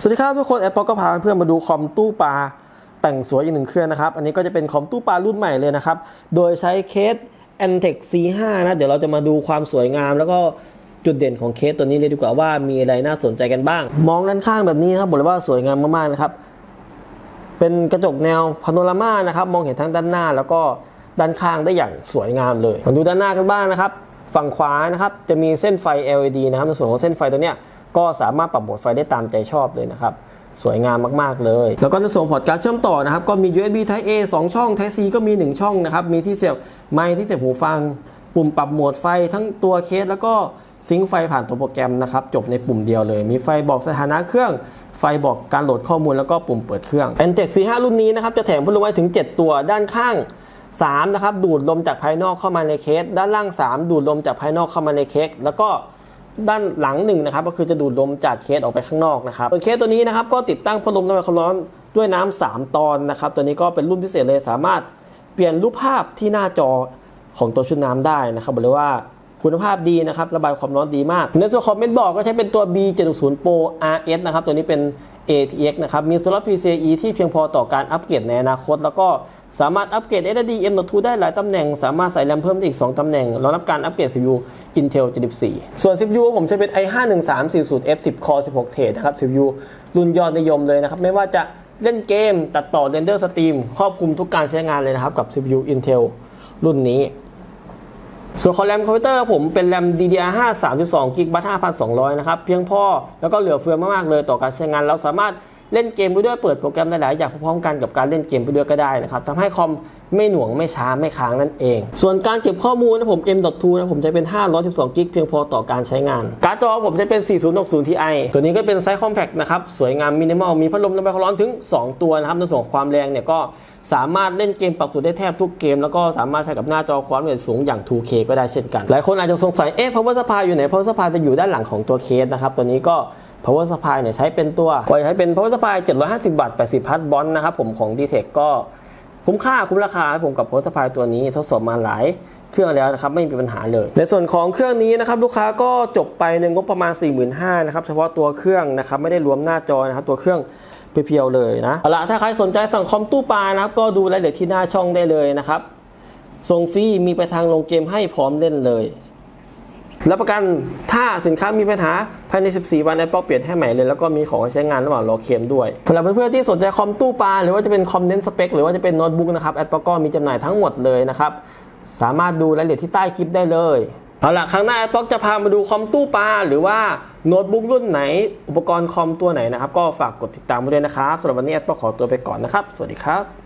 สวัสดีครับทุกคนแอปเปิลก็พาเพื่อนมาดูคอมตู้ปลาแต่งสวยอีกหนึ่งเครื่องนะครับ อันนี้ก็จะเป็นคอมตู้ปลารุ่นใหม่เลยนะครับ โดยใช้เคส a n t e c C5 นะ เดี๋ยวเราจะมาดูความสวยงาม แล้วก็จุดเด่นของเคสตัวนี้เลยดีกว่าว่ามีอะไรน่าสนใจกันบ้าง มองด้านข้างแบบนี้นะครับบอกเลยว่าสวยงามมากๆนะครับ เป็นกระจกแนวพาโนรามานะครับ มองเห็นทั้งด้านหน้าแล้วก็ด้านข้างได้อย่างสวยงามเลยมาดูด้านหน้ากันบ้างนะครับ ฝั่งขวานะครับจะมีเส้นไฟ LED นะครับในส่วนของเส้นไฟตัวเนี้ย ก็สามารถปรับโหมดไฟได้ตามใจชอบเลยนะครับ สวยงามมากๆเลย แล้วก็ในส่วนพอร์ตการเชื่อมต่อนะครับ ก็มี USB Type A 2 ช่อง Type C ก็มี 1 ช่องนะครับ มีที่เสียบไมค์ที่เสียบหูฟัง ปุ่มปรับโหมดไฟทั้งตัวเคส แล้วก็ซิงค์ไฟผ่านตัวโปรแกรมนะครับ จบในปุ่มเดียวเลย มีไฟบอกสถานะเครื่องไฟบอกการโหลดข้อมูลแล้วก็ปุ่มเปิดเครื่อง n t e c C5 รุ่นนี้นะครับ จะแถมพัดลมไว้ถึง 7 ตัวด้านข้าง 3 นะครับ ดูดลมจากภายนอกเข้ามาในเคส ด้านล่าง 3 ดูดลมจากภายนอกเข้ามาในเคส แล้วก็ ด้านหลังหนึ่งนะครับก็คือจะดูดลมจากเคสออกไปข้างนอกนะครับส่วเคสตัวนี้นะครับก็ติดตั้งพัดลมระบายความร้อนด้วยน้ำ3ตอนนะครับ ตัวนี้ก็เป็นรุ่นพิเศษเลยสามารถเปลี่ยนรูปภาพที่หน้าจอของตัวชุดน้ำได้นะครับบอกเลยว่าคุณภาพดีนะครับ ระบายความร้อนดีมากในส่วนของเมนบอกก็ใช้เป็นตัว B760 Pro RS นะครับ ตัวนี้เป็น ATX นะครับ มีโซลาร์ PCIe ที่เพียงพอต่อการอัปเกรดในอนาคต แล้วก็สามารถอัปเกรด SSD M.2 ได้หลายตำแหน่ง สามารถใส่แรมเพิ่มได้อีก 2 ตำแหน่งรองรับการอัปเกรด CPU Intel 74 ส่วน CPU ผมจะเป็น i51340F10 Core 16 เทรดนะครับ CPU รุ่นยอดนิยมเลยนะครับ ไม่ว่าจะเล่นเกม ตัดต่อเรนเดอร์สตรีมครอบคลุมทุกการใช้งานเลยนะครับ กับ CPU Intel รุ่นนี้ ส่วนขอแรมคอมพิวเตอร์ผมเป็นแรม DDR5 32 g b 5200 นะครับ เพียงพอแล้วก็เหลือเฟือมาก ๆ เลยต่อการใช้งาน เราสามารถเล่นเกมไปด้วยเปิดโปรแกรมหลาย ๆ อย่างพร้อมๆกันกับการเล่นเกมไปด้วยก็ได้นะครับทำให้คอมไม่หน่วงไม่ช้าไม่ค้างนั่นเอง ส่วนการเก็บข้อมูลนะผม M.2 นะผมใช้เป็น 512 g b เพียงพอต่อการใช้งาน การ์ดจอผมใช้เป็น 4060 Ti ตัวนี้ก็เป็นไซส์คอมแพคนะครับสวยงามมินิมอลมีพัดลมระบายความร้อนถึง 2 ตัวนะครับในส่วนของความแรงเนี่ยก็ สามารถเล่นเกมปรับสูตรได้แทบทุกเกม แล้วก็สามารถใช้กับหน้าจอความละเอียดสูงอย่าง 2K ก็ได้เช่นกัน หลายคนอาจจะสงสัยเอ๊ะ power supply อยู่ไหน power supply จะอยู่ด้านหลังของตัวเคสนะครับ ตัวนี้ก็ power supply เนี่ยใช้เป็นตัวไว้ใช้เป็น power supply 750วัตต์80พัทบอลนะครับผมของ d t e c ก็คุ้มค่าคุ้มราคาผมกับ power supply ตัวนี้ทดสอบมาหลายเครื่องแล้วนะครับไม่มีปัญหาเลย ในส่วนของเครื่องนี้นะครับลูกค้าก็จบไปในงบประมาณ 45,000นะครับเฉพาะตัวเครื่องนะครับไม่ได้รวมหน้าจอนะครับตัวเครื่อง เพียวๆเลยนะเอาละถ้าใครสนใจสั่งคอมตู้ปลานะครับ ก็ดูรายละเอียดที่หน้าช่องได้เลยนะครับส่งฟรีมีไปทางลงเกมให้พร้อมเล่นเลยรับประกันถ้าสินค้ามีปัญหาภายใน 14 วันแอปเปิลเปลี่ยนให้ใหม่เลย แล้วก็มีของใช้งานระหว่างรอเคลมด้วยสำหรับเพื่อนๆที่สนใจคอมตู้ปลาหรือว่าจะเป็นคอมเน้นสเปคหรือว่าจะเป็นโน้ตบุ๊กนะครับแอปเปิลก็มีจำหน่ายทั้งหมดเลยนะครับสามารถดูรายละเอียดที่ใต้คลิปได้เลย เอาล่ะครั้งหน้าป๊อกจะพามาดูคอมตู้ปลาหรือว่าโน้ตบุ๊กรุ่นไหน อุปกรณ์คอมตัวไหนนะครับ ก็ฝากกดติดตามไว้ด้วยนะครับสำหรับวันนี้ Apple ขอตัวไปก่อนนะครับ สวัสดีครับ